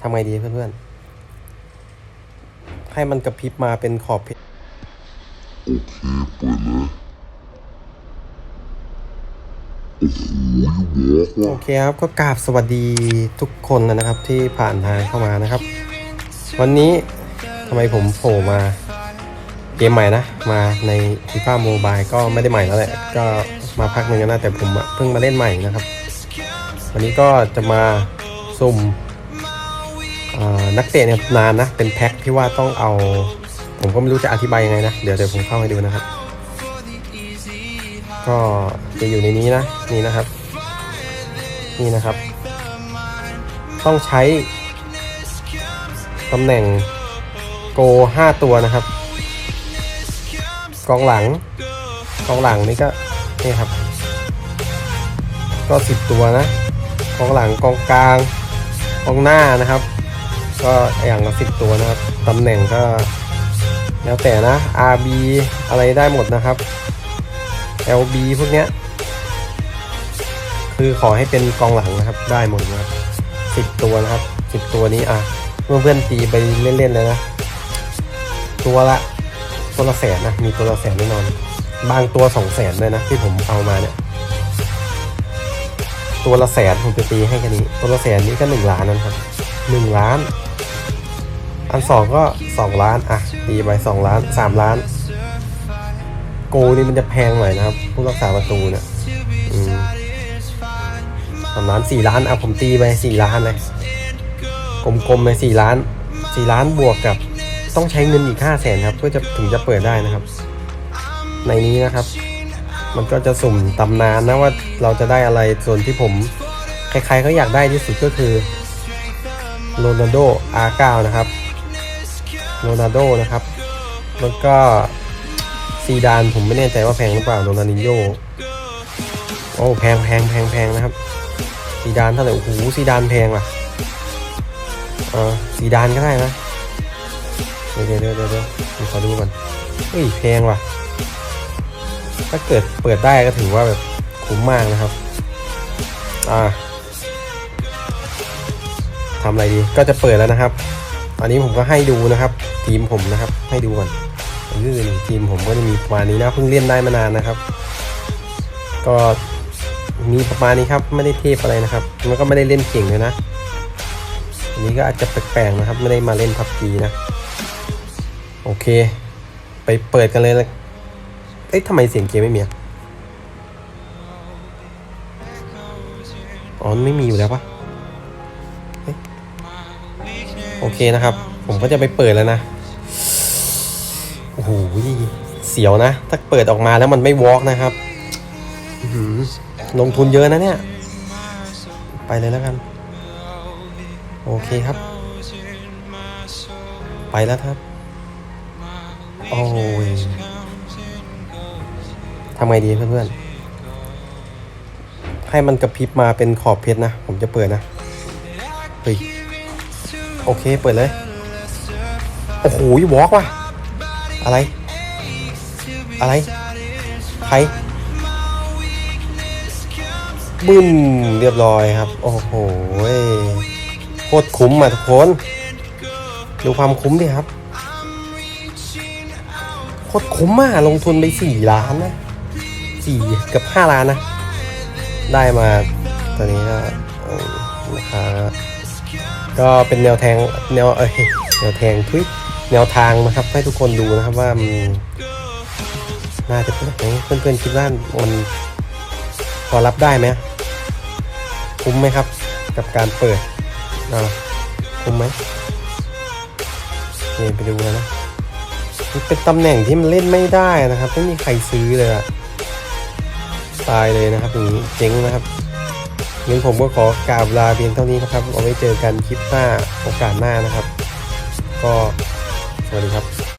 ทำไงดีเพื่อนๆ ให้มันกระพริบมาเป็นขอบเพชรโอเคครับก็กราบสวัสดีทุกคนนะครับที่ผ่านทางเข้ามานะครับ วันนี้ทำไมผมโผล่มาเกมใหม่นะ มาใน FIFA Mobile ก็ไม่ได้ใหม่แล้วแหละ ก็มาพักหนึ่งแล้วนะแต่ผมเพิ่งมาเล่นใหม่นะครับ วันนี้ก็จะมาสุ่ม นักเตะเนี่ยนานนะ เป็นแพ็คที่ว่าต้องเอา ผมก็ไม่รู้จะอธิบายยังไงนะ เดี๋ยวเดี๋ยวผมเข้าให้ดูนะครับ ก็จะอยู่ในนี้นะ นี่นะครับ นี่นะครับ ต้องใช้ตำแหน่งโก 5 ตัวนะครับ กองหลัง กองหลังนี่ก็ นี่ครับ ก็ 10 ตัวนะ กองหลังกองกลางกองหน้านะครับ ก็อย่างละ10ตัวนะครับตำแหน่งก็แล้วแต่นะ RB อะไรได้หมดนะครับ LB พวกเนี้ย คือขอให้เป็นกองหลังนะครับ ได้หมดนะครับสิบตัวนะครับสิบตัวนี้อะเพื่อนเพื่อนๆตีไปเล่นๆเลยนะ ตัวละตัวละแสนนะ มีตัวละแสนแน่นอน บางตัวสองแสนเลยนะ ที่ผมเอามาเนี่ย ตัวละแสนผมจะตีให้แค่นี้ ตัวละแสนนี้ก็หนึ่งล้านนะครับหนึ่งล้าน อันสองก็สองล้านอะตีไปสองล้านสามล้าน โกนี่มันจะแพงหน่อยนะครับ ผู้รักษาประตูเนี่ยสามล้านสี่ล้านอะผมตีไปสี่ล้านเลยกลมๆเลยสี่ล้านสี่ล้านบวกกับต้องใช้เงินอีกห้าแสนครับ เพื่อจะถึงจะเปิดได้นะครับ ในนี้นะครับ มันก็จะสุ่มตำนานนะว่าเราจะได้อะไรส่วนที่ผมใครๆก็อยากได้ที่สุดก็คือโรนัลโด R9 นะครับ โรนัลโดนะครับ แล้วก็ซีดานผมไม่แน่ใจว่าแพงหรือเปล่าโรนัลดินโยโอ้แพงแพงแพงแพงนะครับซีดานเท่าไหร่โอ้โหซีดานแพงว่ะเออซีดานก็ได้นะเดี๋ยวเดี๋ยวเดี๋ยวเดี๋ยวเดี๋ยวขอดูก่อนเฮ้ยแพงว่ะ ถ้าเกิดเปิดได้ก็ถือว่าแบบคุ้มมากนะครับ อ่าทำอะไรดีก็จะเปิดแล้วนะครับ อันนี้ผมก็ให้ดูนะครับ ทีมผมนะครับ ให้ดูก่อนคือทีมผมก็จะมีประมาณนี้นะเพิ่งเล่นได้มานานนะครับ ก็มีประมาณนี้ครับไม่ได้เทพอะไรนะครับมันก็ไม่ได้เล่นเก่งเลยนะ อันนี้ก็อาจจะแปลกๆนะครับ ไม่ได้มาเล่นพับจีนะโอเค ไปเปิดกันเลยละเอ๊ะทำไมเสียงเกมไม่มีอ๋อไม่มีอยู่แล้วปะ โอเคนะครับ ผมก็จะไปเปิดแล้วนะโอ้โหเสียวนะ ถ้าเปิดออกมาแล้วมันไม่วอล์กนะครับลงทุนเยอะนะเนี่ย ไปเลยแล้วกัน โอเคครับ ไปแล้วครับ โอ้ยทำไงดีเพื่อนๆ ให้มันกระพริบมาเป็นขอบเพชรนะ ผมจะเปิดนะ เฮ้ย โอเค เปิดเลย โอ้โหวอล์กว่ะ อะไร อะไร ใครบึ้มเรียบร้อยครับ โอ้โหโคตรคุ้มอะทุกคน ดูความคุ้มดิครับ โคตรคุ้มมากลงทุนไปสี่ล้านนะสี่กือบห้าล้านนะ ได้มาตอนนี้ก็ราคา ก็เป็นแนวแทงแนวเอ้ยแนวแทงทุยแนวทางนะครับ ให้ทุกคนดูนะครับว่ามันน่าจะเป็นแบบไหนเพื่อนๆคิดว่ามันพอรับได้ไหมคุ้มไหมครับ กับการเปิดอ่าคุ้มไหมนี่ไปดูนะมันเป็นตำแหน่งที่มันเล่นไม่ได้นะครับ ไม่มีใครซื้อเลยอะตายเลยนะครับอย่างนี้เจ๊งนะครับ งั้นผมก็ขอกราบลาเพียงเท่านี้นะครับ เอาไว้เจอกันคลิปหน้าโอกาสหน้านะครับ ก็สวัสดีครับ